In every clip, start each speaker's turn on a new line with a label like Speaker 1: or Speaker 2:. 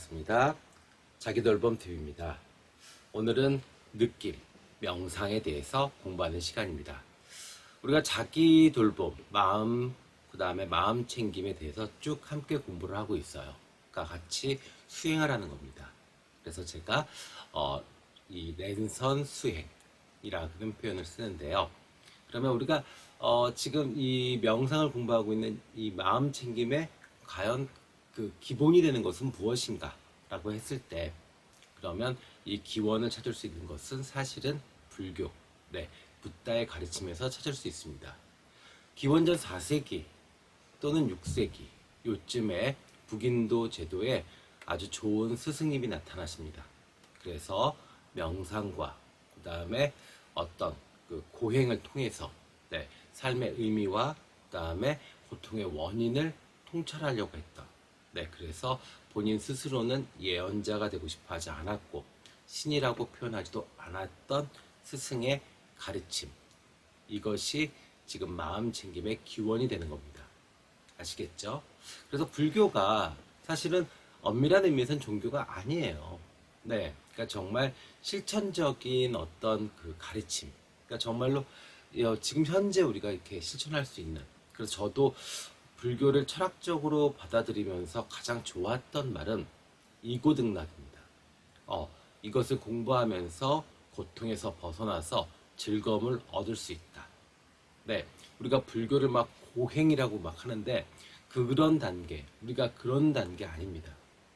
Speaker 1: 반갑습니다. 자기돌봄 TV입니다. 오늘은 느낌, 명상에 대해서 공부하는 시간입니다. 우리가 자기 돌봄, 마음, 그 다음에 마음 챙김에 대해서 쭉 함께 공부를 하고 있어요. 그러니까 같이 수행하라는 겁니다. 그래서 제가 어, 이 랜선 수행이라는 표현을 쓰는데요. 그러면 우리가 어, 지금 이 명상을 공부하고 있는 이 마음 챙김에 과연 그 기본이 되는 것은 무엇인가? 라고 했을 때 그러면 이 기원을 찾을 수 있는 것은 사실은 불교, 네, 붓다의 가르침에서 찾을 수 있습니다. 기원전 4세기 또는 6세기 요쯤에 북인도 제도에 아주 좋은 스승님이 나타나십니다. 그래서 명상과 그 다음에 어떤 그 고행을 통해서 네, 삶의 의미와 그 다음에 고통의 원인을 통찰하려고 했던 네, 그래서 본인 스스로는 예언자가 되고 싶어 하지 않았고 신이라고 표현하지도 않았던 스승의 가르침 이것이 지금 마음 챙김의 기원이 되는 겁니다. 아시겠죠? 그래서 불교가 사실은 엄밀한 의미에서는 종교가 아니에요. 네. 그러니까 정말 실천적인 어떤 그 가르침. 그러니까 정말로 어, 지금 현재 우리가 이렇게 실천할 수 있는. 그래서 저도 불교를 철학적으로 받아들이면서 가장 좋았던 말은 이고등락입니다. 어, 이것을 공부하면서 고통에서 벗어나서 즐거움을 얻을 수 있다. 네, 우리가 불교를 막 고행이라고 막 하는데 그런 단계, 우리가 그런 단계 아닙니다.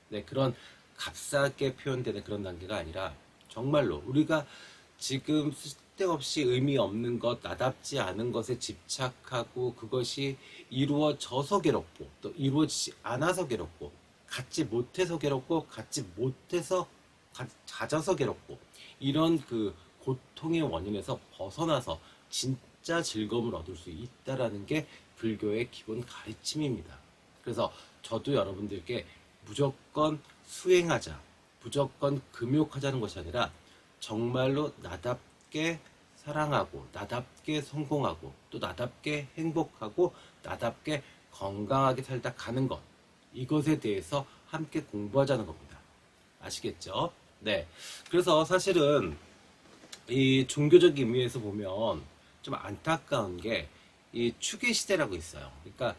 Speaker 1: 네, 그런 값싸게 표현되는 그런 단계가 아니라 정말로 우리가 지금 쓸데없이 의미 없는 것, 나답지 않은 것에 집착하고 그것이 이루어져서 괴롭고 또 이루어지지 않아서 괴롭고 갖지 못해서 괴롭고 갖지 못해서 가, 가져서 괴롭고 이런 그 고통의 원인에서 벗어나서 진짜 즐거움을 얻을 수 있다라는 게 불교의 기본 가르침입니다. 그래서 저도 여러분들께 무조건 수행하자, 무조건 금욕하자는 것이 아니라 정말로 나답 게 사랑하고, 나답게 성공하고, 또 나답게 행복하고, 나답게 건강하게 살다 가는 것. 이것에 대해서 함께 공부하자는 겁니다. 아시겠죠? 네. 그래서 사실은 이 종교적인 의미에서 보면 좀 안타까운 게 이 추계 시대라고 있어요. 그러니까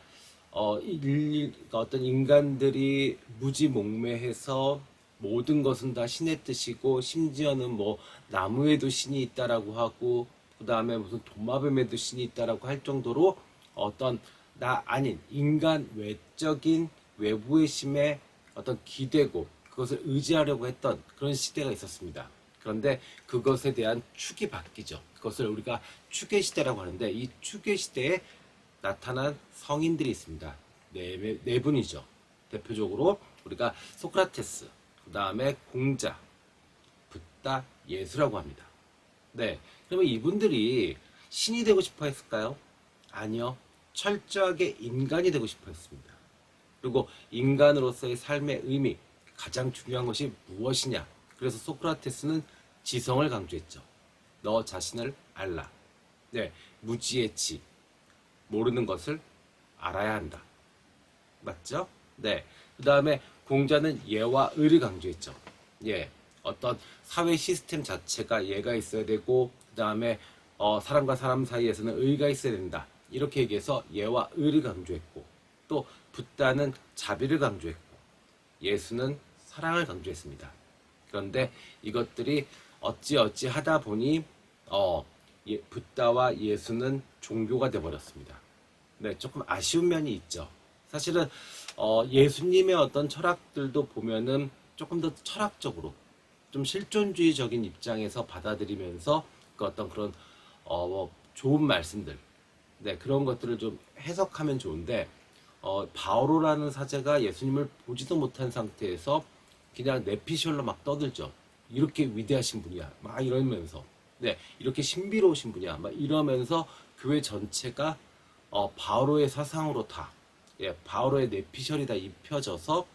Speaker 1: 어, 일, 어떤 인간들이 무지몽매해서 모든 것은 다 신의 뜻이고 심지어는 뭐 나무에도 신이 있다라고 하고 그 다음에 무슨 도마뱀에도 신이 있다라고 할 정도로 어떤 나 아닌 인간 외적인 외부의 심에 어떤 기대고 그것을 의지하려고 했던 그런 시대가 있었습니다. 그런데 그것에 대한 축이 바뀌죠. 그것을 우리가 추계 시대라고 하는데 이 추계 시대에 나타난 성인들이 있습니다. 네, 네 분이죠. 대표적으로 우리가 소크라테스, 그 다음에 공자, 붓다, 예수라고 합니다. 네. 그러면 이분들이 신이 되고 싶어 했을까요? 아니요. 철저하게 인간이 되고 싶어 했습니다. 그리고 인간으로서의 삶의 의미, 가장 중요한 것이 무엇이냐? 그래서 소크라테스는 지성을 강조했죠. 너 자신을 알라. 네. 무지의 지. 모르는 것을 알아야 한다. 맞죠? 네. 그 다음에 공자는 예와 의를 강조했죠. 예. 어떤 사회 시스템 자체가 예가 있어야 되고, 그 다음에 어, 사람과 사람 사이에서는 의가 있어야 된다. 이렇게 얘기해서 예와 의를 강조했고, 또 붓다는 자비를 강조했고, 예수는 사랑을 강조했습니다. 그런데 이것들이 어찌어찌 하다 보니 어, 예, 붓다와 예수는 종교가 되어버렸습니다. 네, 조금 아쉬운 면이 있죠. 사실은 어, 예수님의 어떤 철학들도 보면은 조금 더 철학적으로 좀 실존주의적인 입장에서 받아들이면서 그 어떤 그런 어, 뭐 좋은 말씀들, 네 그런 것들을 좀 해석하면 좋은데 어, 바오로라는 사제가 예수님을 보지도 못한 상태에서 그냥 내피셜로 막 떠들죠. 이렇게 위대하신 분이야. 막 이러면서. 네, 이렇게 신비로우신 분이야. 막 이러면서 교회 전체가 어, 바오로의 사상으로 다, 예, 바오로의 내피셜이 다 입혀져서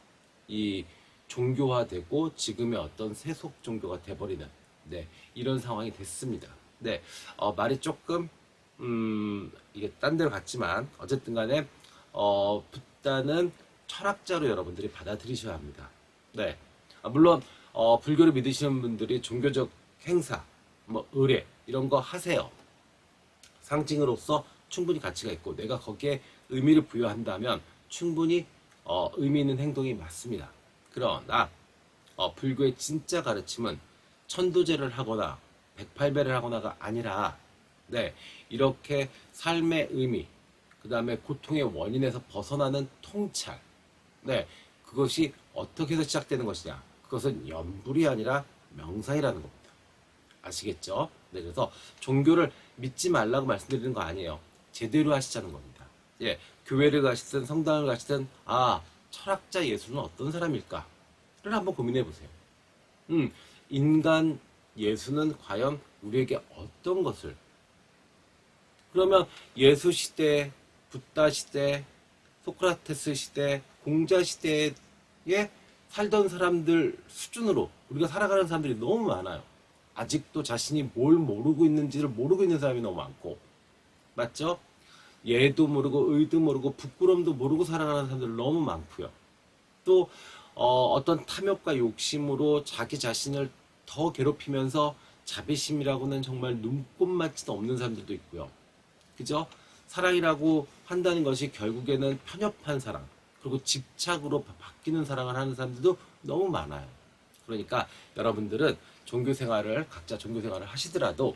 Speaker 1: 이 종교화되고 지금의 어떤 세속 종교가 돼버리는, 네, 이런 상황이 됐습니다. 네, 어, 말이 조금, 음, 이게 딴 데로 갔지만, 어쨌든 간에, 어, 붓다는 철학자로 여러분들이 받아들이셔야 합니다. 네. 아, 물론 어, 불교를 믿으시는 분들이 종교적 행사, 뭐 의례 이런 거 하세요. 상징으로서 충분히 가치가 있고 내가 거기에 의미를 부여한다면 충분히 어, 의미 있는 행동이 맞습니다. 그러나 어, 불교의 진짜 가르침은 천도제를 하거나 108배를 하거나가 아니라 네, 이렇게 삶의 의미, 그 다음에 고통의 원인에서 벗어나는 통찰, 네, 그것이 어떻게 해서 시작되는 것이냐. 그것은 염불이 아니라 명상이라는 겁니다. 아시겠죠? 네, 그래서 종교를 믿지 말라고 말씀드리는 거 아니에요. 제대로 하시자는 겁니다. 예, 교회를 가시든 성당을 가시든 아 철학자 예수는 어떤 사람일까를 한번 고민해 보세요. 음, 인간 예수는 과연 우리에게 어떤 것을 그러면 예수 시대, 붓다 시대, 소크라테스 시대, 공자 시대에 살던 사람들 수준으로 우리가 살아가는 사람들이 너무 많아요. 아직도 자신이 뭘 모르고 있는지를 모르고 있는 사람이 너무 많고, 맞죠? 예도 모르고 의도 모르고 부끄럼도 모르고 살아가는 사람들 너무 많고요. 또 어, 떤 탐욕과 욕심으로 자기 자신을 더 괴롭히면서 자비심이라고는 정말 눈꼽맞지도 없는 사람들도 있고요. 그죠? 사랑이라고 한다는 것이 결국에는 편협한 사랑, 그리고 집착으로 바- 바뀌는 사랑을 하는 사람들도 너무 많아요. 그러니까 여러분들은 종교 생활을, 각자 종교 생활을 하시더라도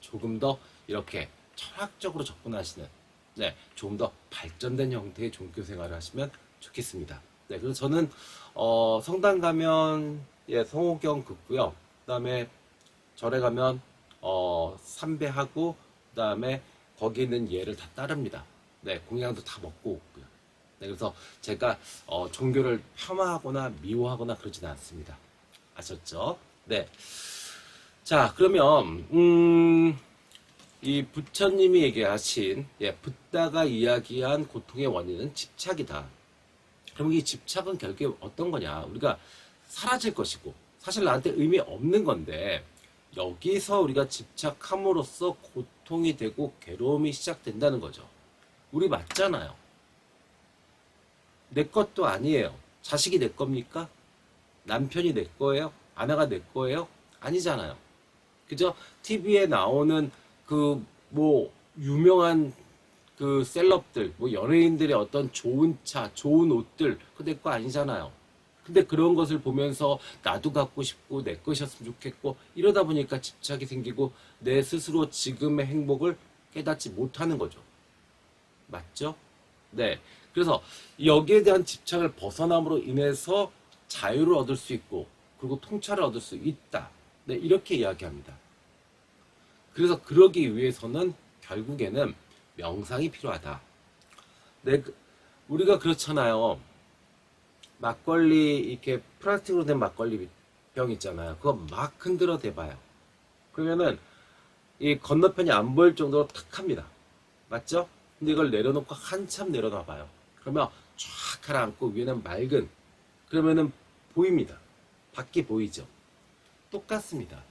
Speaker 1: 조금 더 이렇게 철학적으로 접근하시는, 네, 조금 더 발전된 형태의 종교 생활을 하시면 좋겠습니다. 네, 그래서 저는, 어, 성당 가면, 예, 성호경 긋고요. 그 다음에 절에 가면, 어, 삼배하고, 그 다음에 거기 있는 예를 다 따릅니다. 네, 공양도 다 먹고 오고요. 네, 그래서 제가 어, 종교를 폄하하거나 미워하거나 그러지는 않습니다. 아셨죠? 네. 자, 그러면 음, 이 부처님이 얘기하신 예, 붓다가 이야기한 고통의 원인은 집착이다. 그럼 이 집착은 결국에 어떤 거냐? 우리가 사라질 것이고 사실 나한테 의미 없는 건데 여기서 우리가 집착함으로써 고통이 되고 괴로움이 시작된다는 거죠. 우리 맞잖아요. 내 것도 아니에요. 자식이 내 겁니까? 남편이 내 거예요? 아내가 내 거예요? 아니잖아요. 그죠? TV에 나오는 그 뭐 유명한 그 셀럽들, 뭐 연예인들의 어떤 좋은 차, 좋은 옷들, 그거 내거 아니잖아요. 근데 그런 것을 보면서 나도 갖고 싶고 내 것이었으면 좋겠고 이러다 보니까 집착이 생기고 내 스스로 지금의 행복을 깨닫지 못하는 거죠. 맞죠? 네. 그래서 여기에 대한 집착을 벗어남으로 인해서 자유를 얻을 수 있고 그리고 통찰을 얻을 수 있다. 네, 이렇게 이야기합니다. 그래서 그러기 위해서는 결국에는 명상이 필요하다. 네, 그- 우리가 그렇잖아요. 막걸리 이렇게 플라스틱으로 된 막걸리 병 있잖아요. 그거 막 흔들어 대봐요. 그러면은 이 건너편이 안 보일 정도로 탁 합니다. 맞죠? 근데 이걸 내려놓고 한참 내려놔 봐요. 그러면 쫙 가라앉고 위에는 맑은 그러면은 보입니다. 밖이 보이죠? 똑같습니다.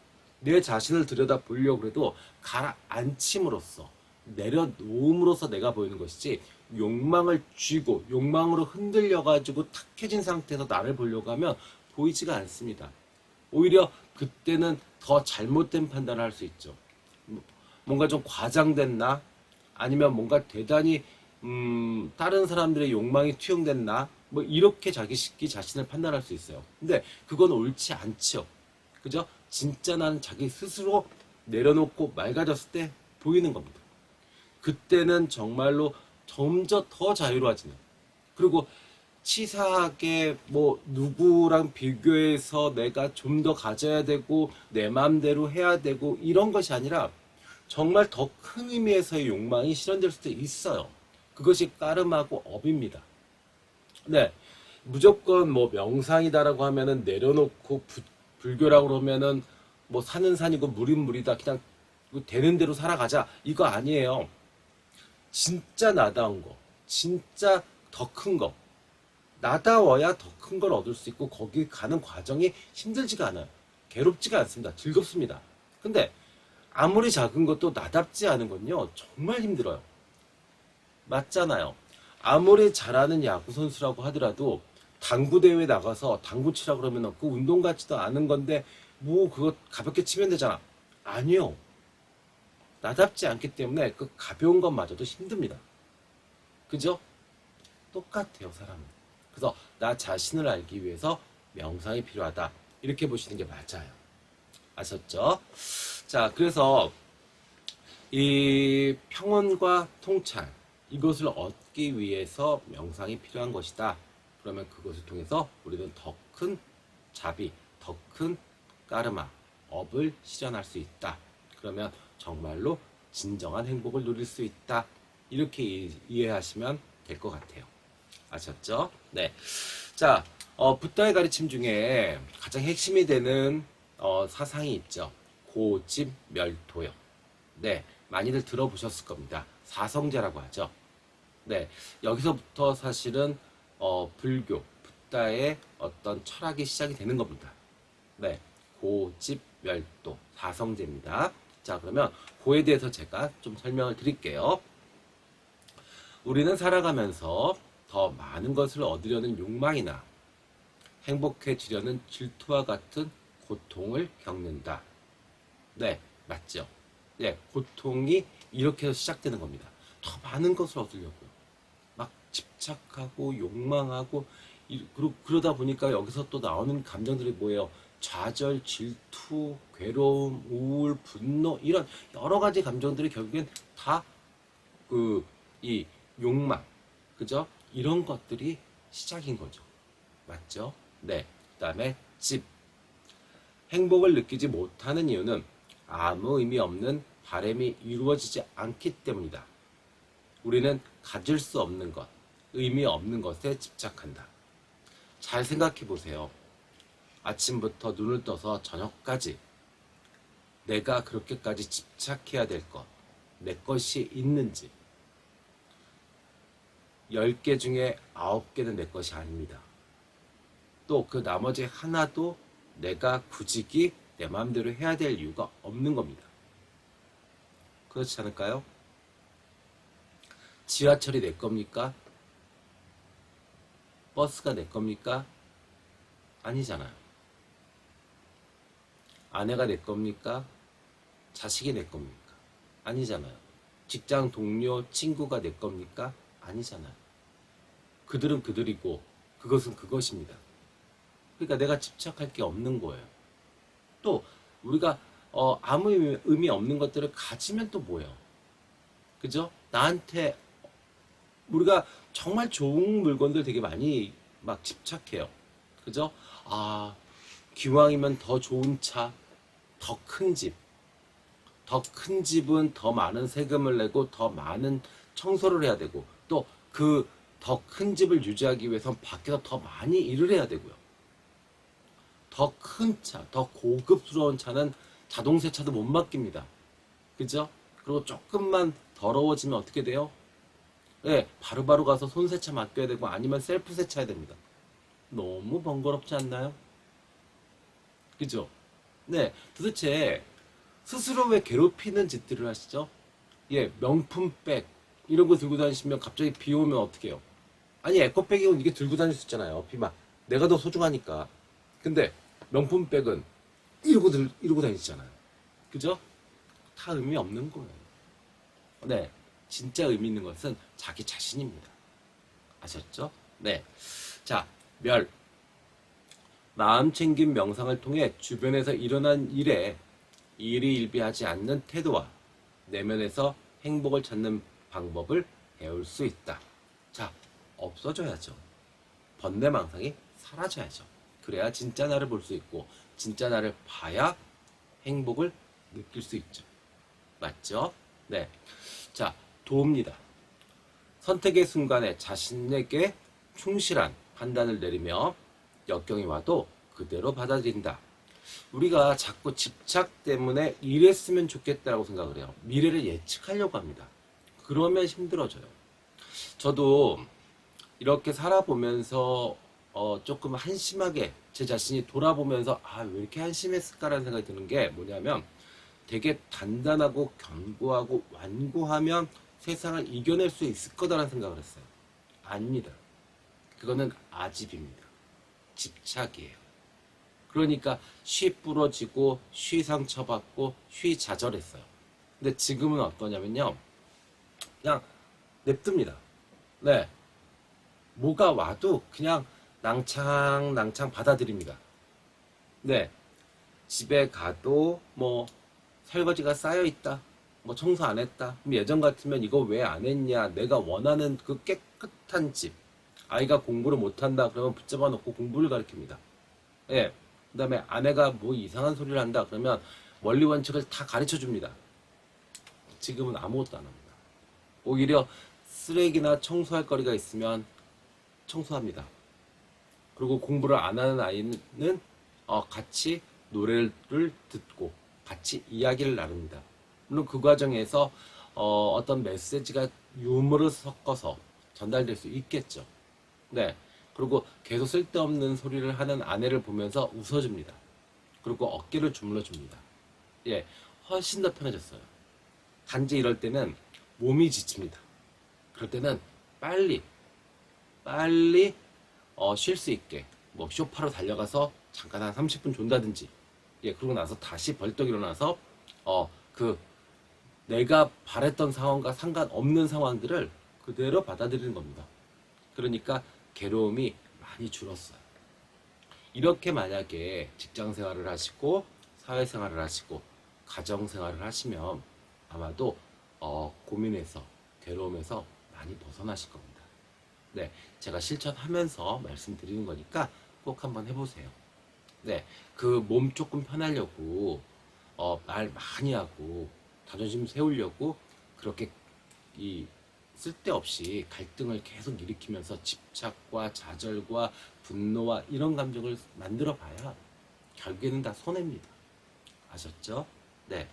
Speaker 1: 내 자신을 들여다 보려고 해도 가라앉힘으로써 내려놓음으로써 내가 보이는 것이지 욕망을 쥐고 욕망으로 흔들려 가지고 탁해진 상태에서 나를 보려고 하면 보이지가 않습니다. 오히려 그때는 더 잘못된 판단을 할 수 있죠. 뭔가 좀 과장된 나 아니면 뭔가 대단히 음, 다른 사람들의 욕망이 투영된 나뭐 이렇게 자기 식기 자신을 판단할 수 있어요. 근데 그건 옳지 않죠. 그죠? 진짜 나는 자기 스스로 내려놓고 맑아졌을 때 보이는 겁니다. 그때는 정말로 점점 더 자유로워지는. 그리고 치사하게 뭐 누구랑 비교해서 내가 좀 더 가져야 되고 내 마음대로 해야 되고 이런 것이 아니라 정말 더 큰 의미에서의 욕망이 실현될 수도 있어요. 그것이 까름하고 업입니다. 네. 무조건 뭐 명상이다라고 하면은 내려놓고 부- 불교라고 그러면은 뭐 산은 산이고 물은 물이다. 그냥 되는 대로 살아가자. 이거 아니에요. 진짜 나다운 거. 진짜 더 큰 거. 나다워야 더 큰 걸 얻을 수 있고 거기 가는 과정이 힘들지가 않아요. 괴롭지가 않습니다. 즐겁습니다. 근데 아무리 작은 것도 나답지 않은 건요. 정말 힘들어요. 맞잖아요. 아무리 잘하는 야구 선수라고 하더라도 당구 대회 나가서 당구 치라 그러면 그 운동 같지도 않은 건데 뭐 그거 가볍게 치면 되잖아. 아니요. 나답지 않기 때문에 그 가벼운 것마저도 힘듭니다. 그죠? 똑같아요, 사람은. 그래서 나 자신을 알기 위해서 명상이 필요하다. 이렇게 보시는 게 맞아요. 아셨죠? 자, 그래서 이 평온과 통찰 이것을 얻기 위해서 명상이 필요한 것이다. 그러면 그것을 통해서 우리는 더 큰 자비, 더 큰 까르마, 업을 실현할 수 있다. 그러면 정말로 진정한 행복을 누릴 수 있다. 이렇게 이- 이해하시면 될 것 같아요. 아셨죠? 네. 자, 어, 붓다의 가르침 중에 가장 핵심이 되는 어, 사상이 있죠. 고집 멸도요. 네, 많이들 들어보셨을 겁니다. 사성제라고 하죠. 네, 여기서부터 사실은 어, 불교, 붓다의 어떤 철학이 시작이 되는 겁니다. 네, 고집 멸도 사성제입니다. 자, 그러면 고에 대해서 제가 좀 설명을 드릴게요. 우리는 살아가면서 더 많은 것을 얻으려는 욕망이나 행복해지려는 질투와 같은 고통을 겪는다. 네, 맞죠? 네, 고통이 이렇게 해서 시작되는 겁니다. 더 많은 것을 얻으려고요. 막 집 착하고 욕망하고 그러다 보니까 여기서 또 나오는 감정들이 뭐예요? 좌절, 질투, 괴로움, 우울, 분노 이런 여러 가지 감정들이 결국엔 다 그 이 욕망, 그죠? 이런 것들이 시작인 거죠. 맞죠? 네. 그다음에 집. 행복을 느끼지 못하는 이유는 아무 의미 없는 바램이 이루어지지 않기 때문이다. 우리는 가질 수 없는 것, 의미 없는 것에 집착한다. 잘 생각해 보세요. 아침부터 눈을 떠서 저녁까지 내가 그렇게까지 집착해야 될 것, 내 것이 있는지 10개 중에 9개는 내 것이 아닙니다. 또 그 나머지 하나도 내가 굳이 내 마음대로 해야 될 이유가 없는 겁니다. 그렇지 않을까요? 지하철이 내 겁니까? 버스가 내 겁니까? 아니잖아요. 아내가 내 겁니까? 자식이 내 겁니까? 아니잖아요. 직장 동료, 친구가 내 겁니까? 아니잖아요. 그들은 그들이고 그것은 그것입니다. 그러니까 내가 집착할 게 없는 거예요. 또 우리가 어, 아무 의미- 없는 것들을 가지면 또 뭐예요? 그죠? 나한테 우리가 정말 좋은 물건들 되게 많이 막 집착해요. 그죠? 아, 기왕이면 더 좋은 차, 더 큰 집. 더 큰 집은 더 많은 세금을 내고 더 많은 청소를 해야 되고 또 그 더 큰 집을 유지하기 위해선 밖에서 더 많이 일을 해야 되고요. 더 큰 차, 더 고급스러운 차는 자동 세차도 못 맡깁니다. 그죠? 그리고 조금만 더러워지면 어떻게 돼요? 네, 바로바로 가서 손 세차 맡겨야 되고 아니면 셀프 세차해야 됩니다. 너무 번거롭지 않나요? 그죠? 네, 도대체 스스로 왜 괴롭히는 짓들을 하시죠? 예, 명품백 이런 거 들고 다니시면 갑자기 비 오면 어떡해요? 아니 에코백이면 이게 들고 다닐 수 있잖아요. 비만 내가 더 소중하니까. 근데 명품백은 이러고 들 이러고 다니잖아요. 그죠? 다 의미 없는 거예요. 네, 진짜 의미 있는 것은 자기 자신입니다. 아셨죠? 네, 자 멸. 마음 챙김 명상을 통해 주변에서 일어난 일에 일희일비하지 않는 태도와 내면에서 행복을 찾는 방법을 배울 수 있다. 자, 없어져야죠. 번뇌망상이 사라져야죠. 그래야 진짜 나를 볼 수 있고 진짜 나를 봐야 행복을 느낄 수 있죠. 맞죠? 네. 자, 도움니다. 선택의 순간에 자신에게 충실한 판단을 내리며 역경이 와도 그대로 받아들인다. 우리가 자꾸 집착 때문에 이랬으면 좋겠다라고 생각을 해요. 미래를 예측하려고 합니다. 그러면 힘들어져요. 저도 이렇게 살아보면서 어, 조금 한심하게 제 자신이 돌아보면서 아, 왜 이렇게 한심했을까라는 생각이 드는 게 뭐냐면 되게 단단하고 견고하고 완고하면 세상을 이겨낼 수 있을 거다라는 생각을 했어요. 아닙니다. 그거는 아집입니다. 집착이에요. 그러니까 쉬 부러지고 쉬 상처받고 쉬 좌절했어요. 근데 지금은 어떠냐면요. 그냥 냅둡니다. 네. 뭐가 와도 그냥 낭창 낭창 받아들입니다. 네. 집에 가도 뭐 설거지가 쌓여 있다. 뭐 청소 안 했다. 그럼 예전 같으면 이거 왜 안 했냐? 내가 원하는 그 깨끗한 집. 아이가 공부를 못 한다. 그러면 붙잡아 놓고 공부를 가르칩니다. 예. 그 다음에 아내가 뭐 이상한 소리를 한다. 그러면 원리 원칙을 다 가르쳐 줍니다. 지금은 아무것도 안 합니다. 오히려 쓰레기나 청소할 거리가 있으면 청소합니다. 그리고 공부를 안 하는 아이는 어, 같이 노래를 듣고 같이 이야기를 나눕니다. 물론 그 과정에서 어, 떤 메시지가 유머를 섞어서 전달될 수 있겠죠. 네. 그리고 계속 쓸데없는 소리를 하는 아내를 보면서 웃어줍니다. 그리고 어깨를 주물러 줍니다. 예, 훨씬 더 편해졌어요. 단지 이럴 때는 몸이 지칩니다. 그럴 때는 빨리, 빨리 어, 쉴 수 있게 뭐 쇼파로 달려가서 잠깐 한 30분 존다든지 예 그러고 나서 다시 벌떡 일어나서 어 그 내가 바랬던 상황과 상관없는 상황들을 그대로 받아들이는 겁니다. 그러니까 괴로움이 많이 줄었어요. 이렇게 만약에 직장 생활을 하시고 사회 생활을 하시고 가정 생활을 하시면 아마도 어, 고민에서 괴로움에서 많이 벗어나실 겁니다. 네, 제가 실천하면서 말씀드리는 거니까 꼭 한번 해보세요. 네, 그 몸 조금 편하려고 어, 말 많이 하고 자존심 세우려고 그렇게 이 쓸데없이 갈등을 계속 일으키면서 집착과 좌절과 분노와 이런 감정을 만들어 봐야 결국에는 다 손해입니다. 아셨죠? 네.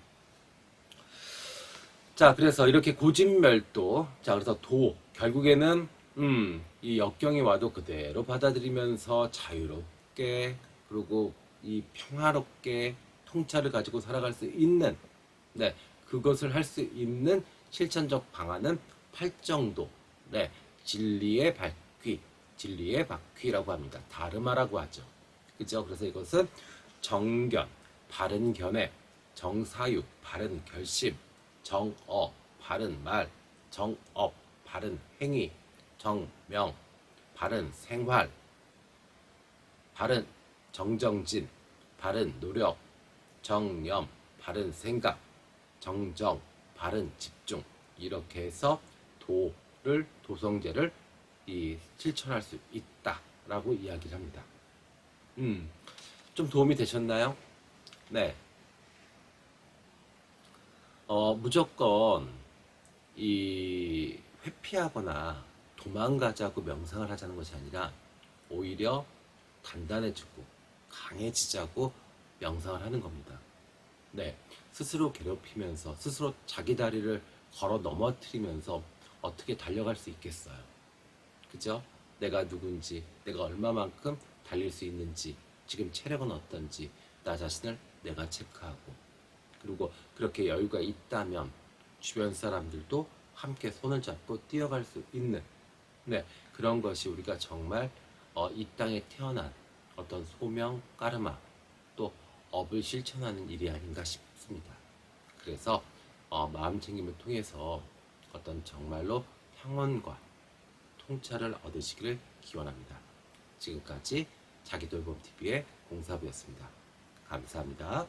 Speaker 1: 자, 그래서 이렇게 고진멸도, 자, 그래서 도, 결국에는, 음, 이 역경이 와도 그대로 받아들이면서 자유롭게, 그리고 이 평화롭게 통찰을 가지고 살아갈 수 있는, 네, 그것을 할 수 있는 실천적 방안은 팔정도, 네, 진리의 바퀴, 진리의 바퀴라고 합니다. 다르마라고 하죠. 그죠? 그래서 이것은 정견, 바른 견해, 정사유, 바른 결심, 정어, 바른 말, 정업, 바른 행위, 정명, 바른 생활, 바른 정정진, 바른 노력, 정념, 바른 생각, 정정, 바른 집중 이렇게 해서 도를 도성제를 이 실천할 수 있다라고 이야기를 합니다. 음, 좀 도움이 되셨나요? 네. 어, 무조건 이 회피하거나 도망가자고 명상을 하자는 것이 아니라 오히려 단단해지고 강해지자고 명상을 하는 겁니다. 네. 스스로 괴롭히면서 스스로 자기 다리를 걸어 넘어뜨리면서 어떻게 달려갈 수 있겠어요. 그죠? 내가 누군지, 내가 얼마만큼 달릴 수 있는지, 지금 체력은 어떤지, 나 자신을 내가 체크하고, 그리고 그렇게 여유가 있다면 주변 사람들도 함께 손을 잡고 뛰어갈 수 있는, 네, 그런 것이 우리가 정말 어, 이 땅에 태어난 어떤 소명, 까르마, 또 업을 실천하는 일이 아닌가 싶 습니다. 그래서 어, 마음 챙김을 통해서 어떤 정말로 평온과 통찰을 얻으시기를 기원합니다. 지금까지 자기돌봄TV의 공사부였습니다. 감사합니다.